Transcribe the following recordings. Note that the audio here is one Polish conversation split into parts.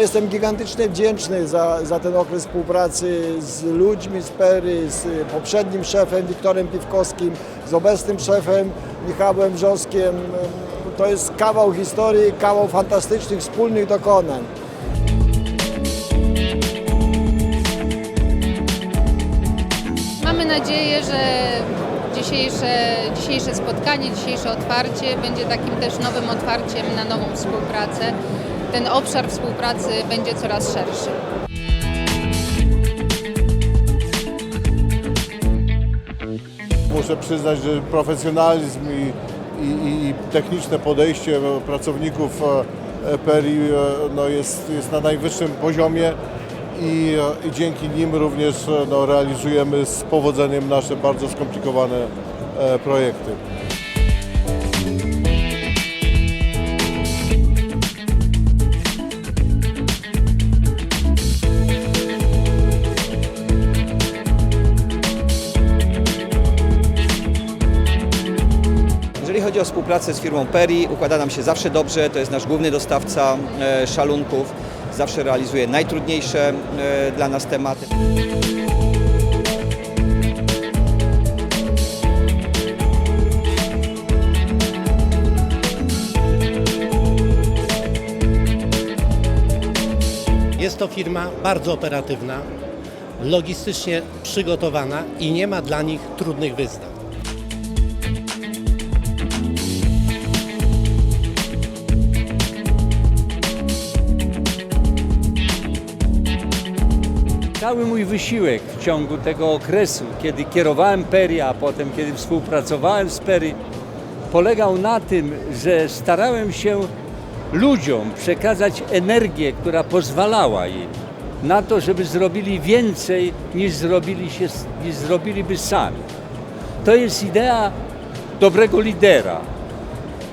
Jestem gigantycznie wdzięczny za, za ten okres współpracy z ludźmi z Pery, z poprzednim szefem Wiktorem Piwkowskim, z obecnym szefem Michałem Wrzoskiem. To jest kawał historii, kawał fantastycznych wspólnych dokonań. Mamy nadzieję, że dzisiejsze, dzisiejsze spotkanie, dzisiejsze otwarcie będzie takim też nowym otwarciem na nową współpracę. Ten obszar współpracy będzie coraz szerszy. Muszę przyznać, że profesjonalizm i, i, i techniczne podejście pracowników e, PERI e, no jest, jest na najwyższym poziomie i, e, i dzięki nim również e, no, realizujemy z powodzeniem nasze bardzo skomplikowane e, projekty. Chodzi o współpracę z firmą Peri, układa nam się zawsze dobrze. To jest nasz główny dostawca e, szalunków. Zawsze realizuje najtrudniejsze e, dla nas tematy. Jest to firma bardzo operatywna, logistycznie przygotowana i nie ma dla nich trudnych wyzwań. Cały mój wysiłek w ciągu tego okresu, kiedy kierowałem Peri, a potem kiedy współpracowałem z Peri, polegał na tym, że starałem się ludziom przekazać energię, która pozwalała im na to, żeby zrobili więcej niż, zrobili się, niż zrobiliby sami. To jest idea dobrego lidera.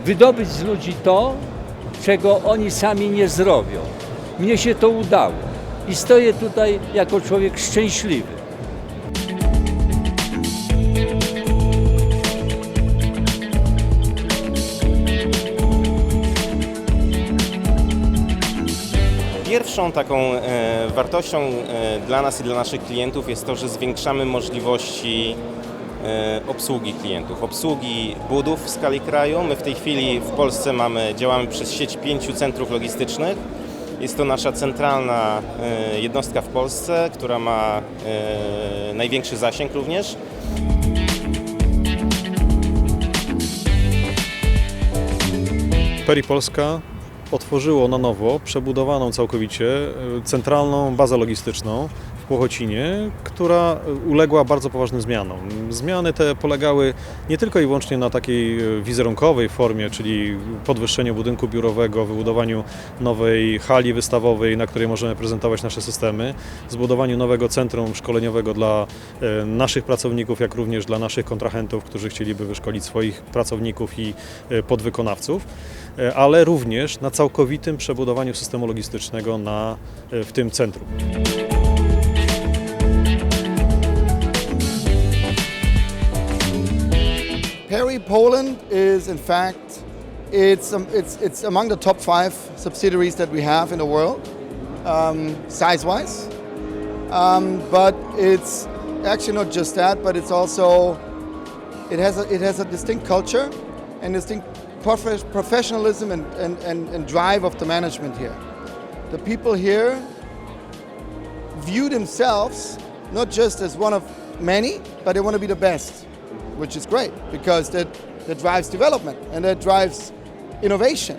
Wydobyć z ludzi to, czego oni sami nie zrobią. Mnie się to udało i stoję tutaj jako człowiek szczęśliwy. Pierwszą taką e, wartością e, dla nas i dla naszych klientów jest to, że zwiększamy możliwości e, obsługi klientów, obsługi budów w skali kraju. My w tej chwili w Polsce mamy, działamy przez sieć pięciu centrów logistycznych. Jest to nasza centralna e, jednostka w Polsce, która ma e, największy zasięg również. Peri Polska otworzyło na nowo, przebudowaną całkowicie, e, centralną bazę logistyczną Płochocinie, która uległa bardzo poważnym zmianom. Zmiany te polegały nie tylko i wyłącznie na takiej e, wizerunkowej formie, czyli podwyższeniu budynku biurowego, wybudowaniu nowej hali wystawowej, na której możemy prezentować nasze systemy, zbudowaniu nowego centrum szkoleniowego dla e, naszych pracowników, jak również dla naszych kontrahentów, którzy chcieliby wyszkolić swoich pracowników i e, podwykonawców, ale również na całkowitym przebudowaniu systemu logistycznego na, w tym centrum. Perry Poland is, in fact, it's, um, it's, it's among the top five subsidiaries that we have in the world, um, size-wise. Um, but it's actually not just that, but it's also it has a, it has a distinct culture and distinct prof- professionalism and, and, and, and drive of the management here. The people here view themselves not just as one of many, but they want to be the best, which is great because that, that drives development and that drives innovation.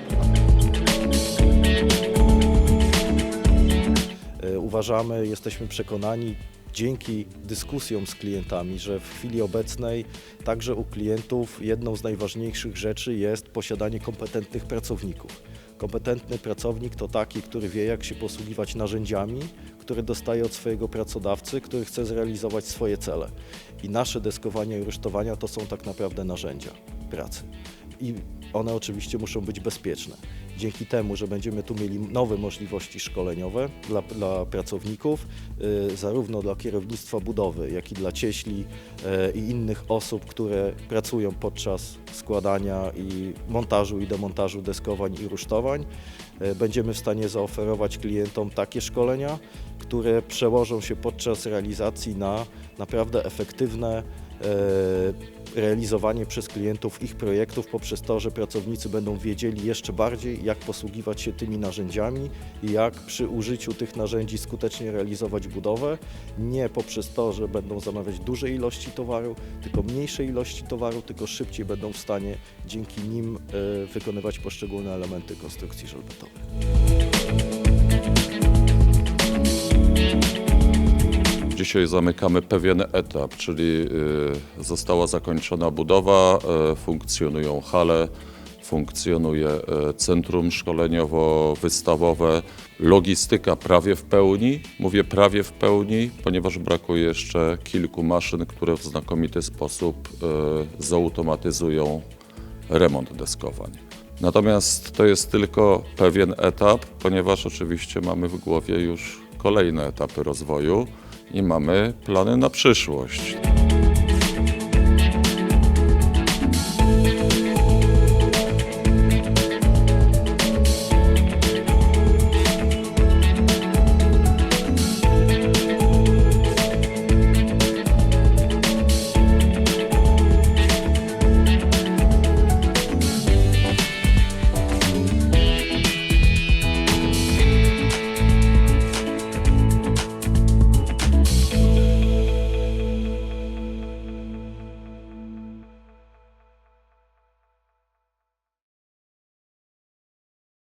E, Uważamy, jesteśmy przekonani dzięki dyskusjom z klientami, że w chwili obecnej także u klientów jedną z najważniejszych rzeczy jest posiadanie kompetentnych pracowników. Kompetentny pracownik to taki, który wie, jak się posługiwać narzędziami, które dostaje od swojego pracodawcy, który chce zrealizować swoje cele. I nasze deskowania i rusztowania to są tak naprawdę narzędzia pracy. I one oczywiście muszą być bezpieczne. Dzięki temu, że będziemy tu mieli nowe możliwości szkoleniowe dla, dla pracowników, y, zarówno dla kierownictwa budowy, jak i dla cieśli y, i innych osób, które pracują podczas składania i montażu i demontażu deskowań i rusztowań, e, będziemy w stanie zaoferować klientom takie szkolenia, które przełożą się podczas realizacji na naprawdę efektywne realizowanie przez klientów ich projektów poprzez to, że pracownicy będą wiedzieli jeszcze bardziej, jak posługiwać się tymi narzędziami i jak przy użyciu tych narzędzi skutecznie realizować budowę, nie poprzez to, że będą zamawiać duże ilości towaru, tylko mniejsze ilości towaru, tylko szybciej będą w stanie dzięki nim e, wykonywać poszczególne elementy konstrukcji żelbetowej. Dzisiaj zamykamy pewien etap, czyli y, została zakończona budowa, y, funkcjonują hale, funkcjonuje y, centrum szkoleniowo-wystawowe, logistyka prawie w pełni. Mówię prawie w pełni, ponieważ brakuje jeszcze kilku maszyn, które w znakomity sposób zautomatyzują remont deskowań. Natomiast to jest tylko pewien etap, ponieważ oczywiście mamy w głowie już kolejne etapy rozwoju i mamy plany na przyszłość.